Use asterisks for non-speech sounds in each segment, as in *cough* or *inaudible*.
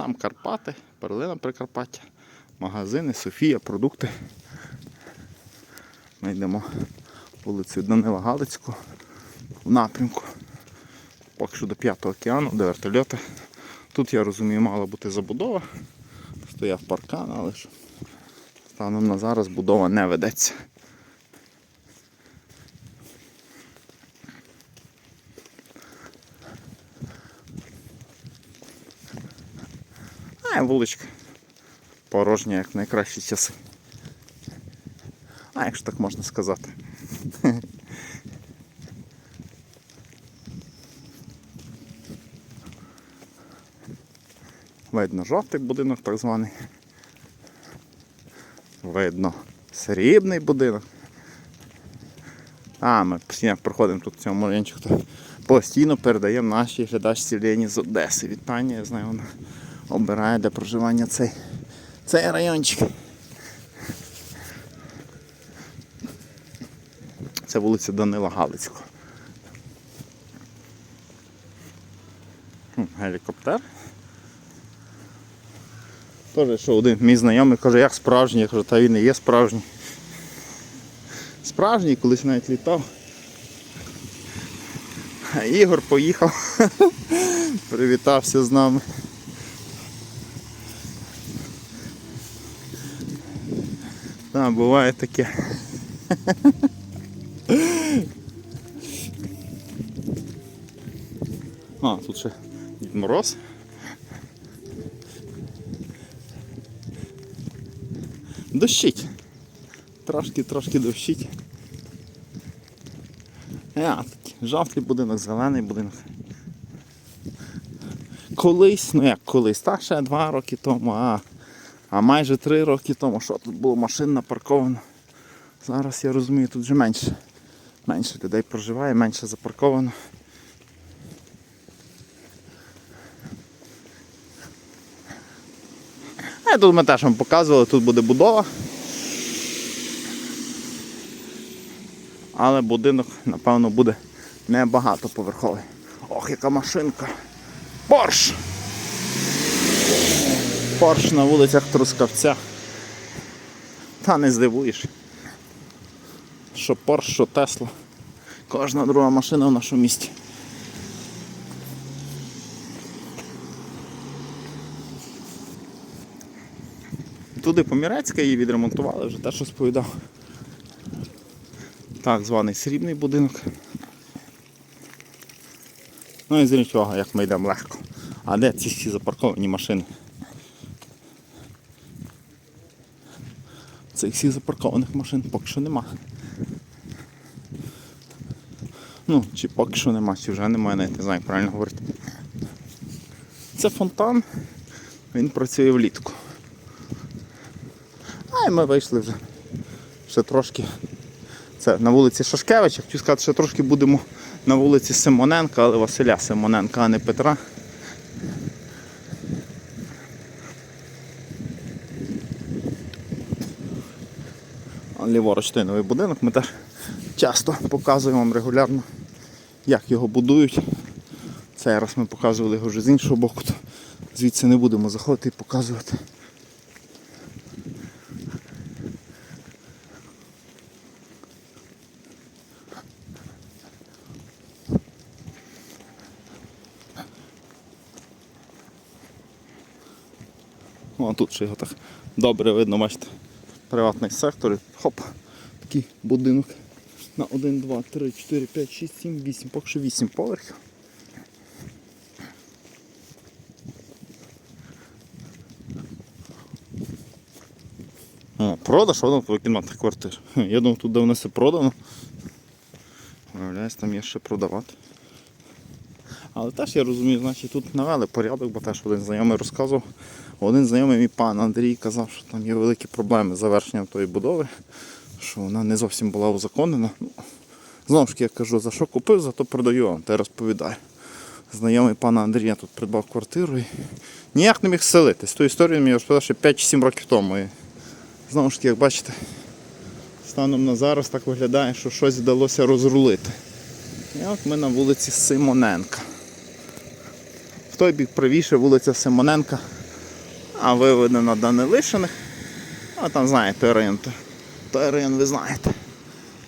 Там Карпати, перлина Прикарпаття, магазини, Софія, продукти. Ми йдемо вулицею Данила Галицького в напрямку. Поки що до П'ятого океану, де вертольоти. Тут, я розумію, мала бути забудова. Стояв паркан, але ж станом на зараз будова не ведеться. А, вуличка. Порожня, як найкращі часи. А, якщо так можна сказати. *laughs* Видно жовтий будинок так званий. Видно срібний будинок. А, ми постійно проходимо тут в цьому райончику, то постійно передаємо нашій глядачці Лені з Одеси. Вітання, я знаю, вона обирає для проживання цей, цей райончик. Це вулиця Данила Галицького. Гелікоптер. Теж, що один мій знайомий каже, як справжній, я кажу, та він і є справжній. Справжній, колись навіть літав. А Ігор поїхав, *laughs* привітався з нами. Так, буває таке. А, тут ще Дід Мороз. Дощить. Трошки, трошки дощить. А, такий жовтий будинок, зелений будинок. Колись, ну як колись, так ще два роки тому, а, а майже три роки тому, що тут було машин напарковано. Зараз я розумію, тут вже менше. Менше людей проживає, менше запарковано. А тут ми теж вам показували, тут буде будова. Але будинок, напевно, буде не багатоповерховий. Ох, яка машинка. Порш! Порш на вулицях Трускавця. Та не здивуєш. Що Порш, що Тесла. Кожна друга машина в нашому місті. Туди Помірецька її відремонтували, вже теж розповідав. Так званий срібний будинок. Ну і з нічого, як ми йдемо легко. А де ці всі запарковані машини? Цих всіх запаркованих машин поки що нема. Ну, чи поки що нема, чи вже немає, навіть не знаю, як правильно говорити. Це фонтан, він працює влітку. А і ми вийшли вже. Ще трошки. Це на вулиці Шашкевича. Хотів сказати, що трошки будемо на вулиці Симоненка, але Василя Симоненка, а не Петра. Ліворуч той новий будинок. Ми теж часто показуємо вам регулярно, як його будують. Цей раз ми показували його вже з іншого боку, то звідси не будемо заходити і показувати. О, тут ще його так добре видно, бачите, приватний сектор. Хоп, такий будинок на 1, 2, 3, 4, 5, 6, 7, 8, поки що 8 поверхів. О, продаж, воно твоя кімната квартира. Хм, Я думав, тут давно все продано. Виявляється, там є ще продавати. Але теж я розумію, значить тут навели порядок, бо теж один знайомий розказував. Один знайомий мій пан Андрій казав, що там є великі проблеми з завершенням тої будови, що вона не зовсім була узаконена. Ну, знову ж таки, я кажу, за що купив, за то продаю вам, й розповідаю. Знайомий пана Андрія тут придбав квартиру і ніяк не міг селитись. Ту історію мені розповідав ще 5-7 років тому. І знову ж таки, як бачите, станом на зараз так виглядає, що щось вдалося розрулити. І от ми на вулиці Симоненка. Той бік правіше вулиця Симоненка. А виведено Данилишиних. А там знаєте район. Той район ви знаєте.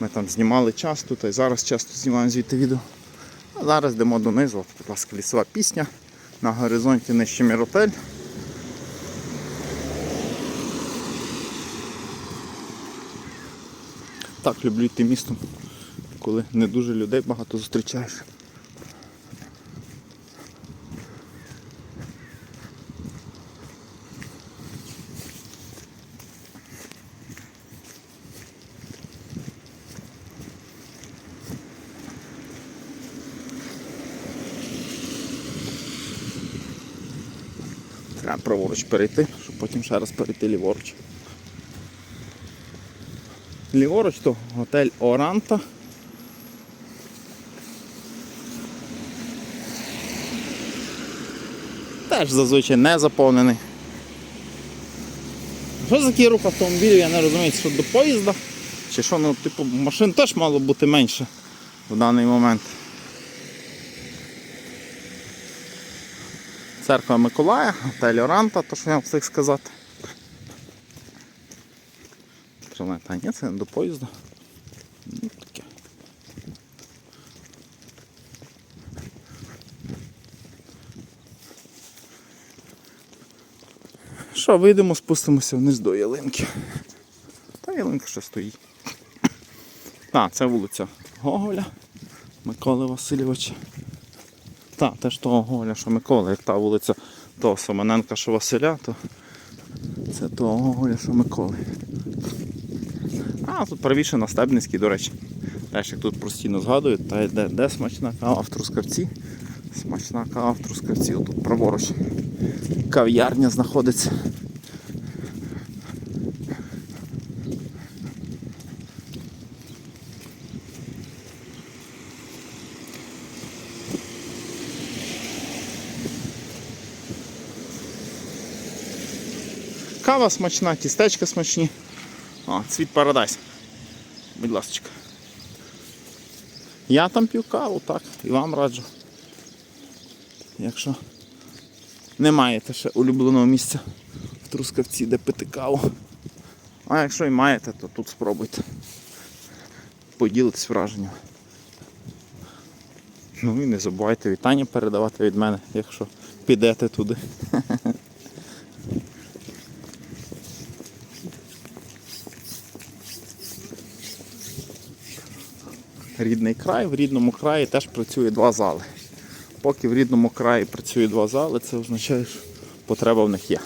Ми там знімали часто, та й зараз часто знімаємо звідти відео. А зараз йдемо донизу, От, будь ласка, лісова пісня. На горизонті нижче Міротель. Так люблю йти містом, коли не дуже людей багато зустрічаєш. Треба праворуч перейти, щоб потім ще раз перейти ліворуч. Ліворуч то готель Оранта. Теж зазвичай не заповнений. Що за такий рух автомобілів, я не розумію, що до поїзда? Чи що, ну, типу, машин теж мало бути менше в даний момент. Церква Миколая, готель Оранта, то що я встиг сказати. Та ні, це до поїзду. Ну, таке. Що, вийдемо, спустимося вниз до ялинки. Та ялинка ще стоїть. Так, це вулиця Гоголя Миколи Васильовича. Так, теж того голя, що Микола, як та вулиця того Семененка, що Василя, то це того голя, що Миколи. А, тут правіше на Стебницькій, до речі. Теж як тут постійно згадують, та де, де смачна кава в Трускавці. Смачна кава в Трускавці, отут праворуч. Кав'ярня знаходиться. Кава смачна, тістечка смачні. О, цвіт парадайс. Будь ласка. Я там п'ю каву, так, і вам раджу. Якщо не маєте ще улюбленого місця в Трускавці, де пити каву. А якщо і маєте, то тут спробуйте. Поділитись враженням. Ну і не забувайте вітання передавати від мене, якщо підете туди. *laughs* рідний край. В рідному краї теж працює два зали. Поки в рідному краї працює два зали, це означає, що потреба в них є.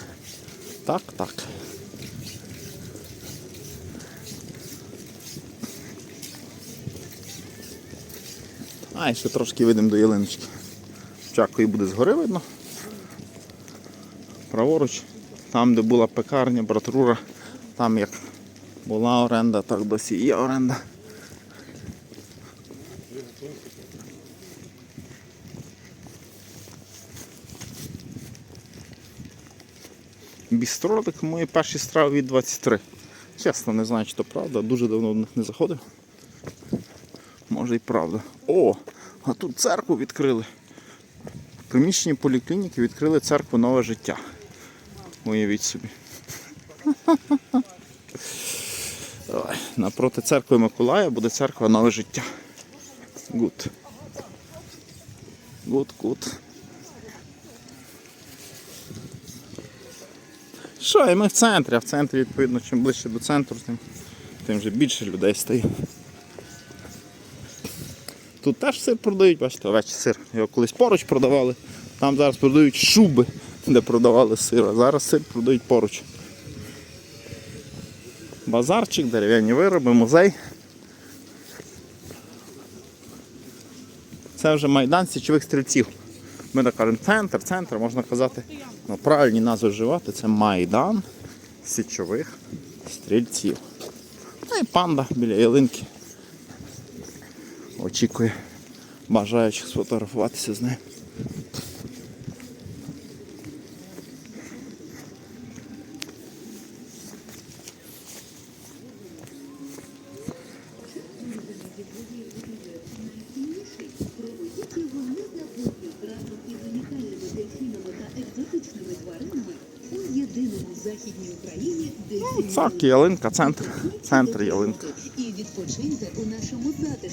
Так, так. А, ще трошки вийдемо до ялиночки. Чако і буде згори видно. Праворуч, там, де була пекарня, братрура, там як була оренда, так досі є оренда. Бістро, так мої перші страви від 23. Чесно, не знаю, чи то правда, дуже давно в них не заходив. Може і правда. О, а тут церкву відкрили. В приміщенні поліклініки відкрили церкву нове життя. Уявіть собі. Напроти церкви Миколая буде церква нове життя. Гуд. Гуд, гуд. Що, і ми в центрі, а в центрі, відповідно, чим ближче до центру, тим, тим вже більше людей стає. Тут теж сир продають, бачите, овечий сир. Його колись поруч продавали. Там зараз продають шуби, де продавали сир, а зараз сир продають поруч. Базарчик, дерев'яні вироби, музей. Це вже майдан січових стрільців. Ми так кажемо центр, центр, можна казати, ну, правильні назви вживати, це Майдан січових стрільців. Ну і панда біля ялинки. Очікує бажаючих сфотографуватися з нею. Західній Цак, ялинка, центр. Центр ялинка. І відпочиньте у нашому затишку.